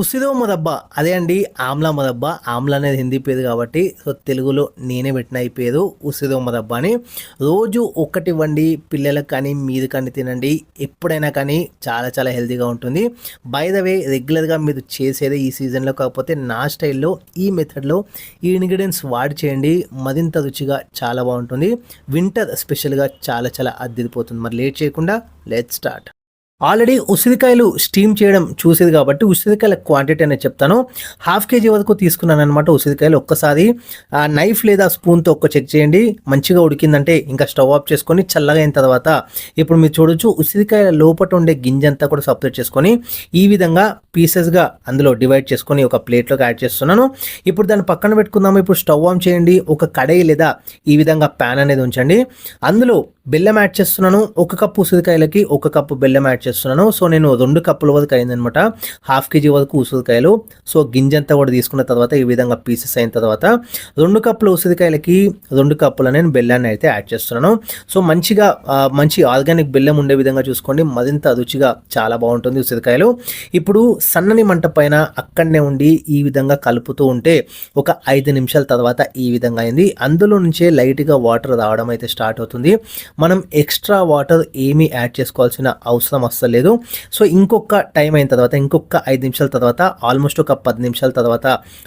ఉసిదో మొదబ్బ. అదే అండి ఆమ్లా మొదబ్బ. ఆమ్లా అనేది హిందీ పేరు కాబట్టి సో తెలుగులో నేనే పెట్టిన ఈ పేరు ఉసిదో మొదబ్బ అని రోజు ఒకటి వండి పిల్లలకు కానీ మీరు కానీ తినండి. ఎప్పుడైనా కానీ చాలా చాలా హెల్తీగా ఉంటుంది. బై ద వే రెగ్యులర్గా మీరు చేసేదే ఈ సీజన్లో కాకపోతే నా స్టైల్లో ఈ మెథడ్లో ఈ ఇంగ్రీడియంట్స్ వాడి చేయండి. మరింత రుచిగా చాలా బాగుంటుంది. వింటర్ స్పెషల్గా చాలా చాలా అద్దిరిపోతుంది. మరి లేట్ చేయకుండా లెట్ స్టార్ట్ ఆల్రెడీ ఉసిరికాయలు స్టీమ్ చేయడం చూసేది కాబట్టి ఉసిరికాయల క్వాంటిటీ అనేది చెప్తాను. హాఫ్ కేజీ వరకు తీసుకున్నాను అనమాట ఉసిరికాయలు ఒక్కసారి. నైఫ్ లేదా స్పూన్తో ఒక్క చెక్ చేయండి. మంచిగా ఉడికిందంటే ఇంకా స్టవ్ ఆఫ్ చేసుకొని చల్లగా అయిన తర్వాత ఇప్పుడు మీరు చూడొచ్చు ఉసిరికాయల లోపల ఉండే గింజ అంతా కూడా సపరేట్ చేసుకొని ఈ విధంగా పీసెస్గా అందులో డివైడ్ చేసుకొని ఒక ప్లేట్లోకి యాడ్ చేస్తున్నాను. ఇప్పుడు దాన్ని పక్కన పెట్టుకుందాము. ఇప్పుడు స్టవ్ ఆన్ చేయండి. ఒక కడాయి లేదా ఈ విధంగా ప్యాన్ అనేది ఉంచండి. అందులో బెల్లం యాడ్ చేస్తున్నాను. ఒక కప్పు ఉసిరికాయలకి ఒక కప్పు బెల్లం యాడ్ చేస్తున్నాను. సో నేను రెండు కప్పుల వరకు అయిందనమాట హాఫ్ కేజీ వరకు ఉసిరికాయలు. సో గింజంతా కూడా తీసుకున్న తర్వాత ఈ విధంగా పీసెస్ అయిన తర్వాత రెండు కప్పుల ఉసిరికాయలకి రెండు కప్పుల నేను బెల్లాన్ని అయితే యాడ్ చేస్తున్నాను. సో మంచిగా మంచి ఆర్గానిక్ బెల్లం ఉండే విధంగా చూసుకోండి. మరింత రుచిగా చాలా బాగుంటుంది ఉసిరికాయలు. ఇప్పుడు సన్నని మంట పైన అక్కడనే ఉండి ఈ విధంగా కలుపుతూ ఉంటే ఒక ఐదు నిమిషాల తర్వాత ఈ విధంగా అయింది. అందులో నుంచే లైట్గా వాటర్ రావడం అయితే స్టార్ట్ అవుతుంది. మనం ఎక్స్ట్రా వాటర్ ఏమీ యాడ్ చేసుకోవాల్సిన అవసరం వస్తలేదు సో ఇంకొక టైం అయిన తర్వాత ఇంకొక ఐదు నిమిషాల తర్వాత ఆల్మోస్ట్ ఒక పది నిమిషాల తర్వాత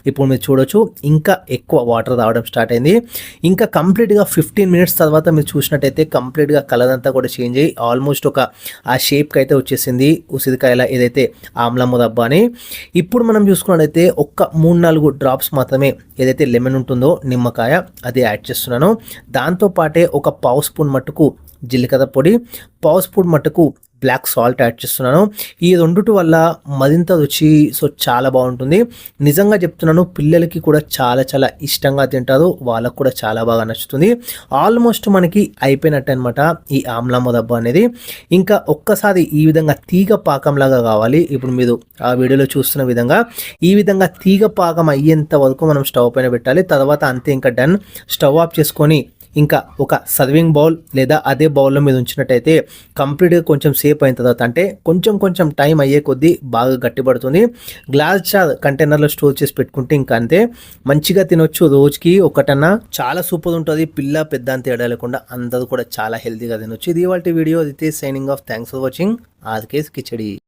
ఇప్పుడు మీరు చూడొచ్చు ఇంకా ఎక్కువ వాటర్ రావడం స్టార్ట్ అయింది. ఇంకా కంప్లీట్గా ఫిఫ్టీన్ మినిట్స్ తర్వాత మీరు చూసినట్టయితే కంప్లీట్గా కలర్ అంతా కూడా చేంజ్ అయ్యి ఆల్మోస్ట్ ఒక ఆ షేప్కి అయితే వచ్చేసింది. ఉసిరికాయల ఏదైతే ఆమ్ల డబ్బా అని. ఇప్పుడు మనం చూసుకున్నట్టయితే ఒక్క మూడు నాలుగు డ్రాప్స్ మాత్రమే ఏదైతే లెమన్ ఉంటుందో నిమ్మకాయ అది యాడ్ చేస్తున్నాను. దాంతో పాటే ఒక పావు స్పూన్ మట్టుకు జీలకర్ర పొడి పావు స్పూన్ మట్టుకు బ్లాక్ సాల్ట్ యాడ్ చేస్తున్నాను. ఈ రెండుటి వల్ల మరింత రుచి సో చాలా బాగుంటుంది. నిజంగా చెప్తున్నాను పిల్లలకి కూడా చాలా చాలా ఇష్టంగా తింటారు. వాళ్ళకు కూడా చాలా బాగా నచ్చుతుంది. ఆల్మోస్ట్ మనకి అయిపోయినట్టు అనమాట ఈ ఆమ్లా మొదబ్బ అనేది. ఇంకా ఒక్కసారి ఈ విధంగా తీగ పాకంలాగా కావాలి. ఇప్పుడు మీరు ఆ వీడియోలో చూస్తున్న విధంగా ఈ విధంగా తీగ పాకం అయ్యేంత వరకు మనం స్టవ్ పైన పెట్టాలి. తర్వాత అంతే ఇంకా డన్ స్టవ్ ఆఫ్ చేసుకొని ఇంకా ఒక సర్వింగ్ బౌల్ లేదా అదే బౌల్లో మీద ఉంచినట్టయితే కంప్లీట్గా కొంచెం సేఫ్ అయిన తర్వాత అంటే కొంచెం కొంచెం టైం అయ్యే కొద్దీ బాగా గట్టిపడుతుంది. గ్లాస్ జార్ కంటైనర్లో స్టోర్ చేసి పెట్టుకుంటే ఇంకా అంతే. మంచిగా తినొచ్చు. రోజుకి ఒకటన్నా చాలా సూపర్ ఉంటుంది. పిల్ల పెద్ద అంత తేడా లేకుండా అందరూ కూడా చాలా హెల్తీగా తినొచ్చు. ఇది వాళ్ళ వీడియో. అయితే signing off. Thanks for watching. RK's khichdi.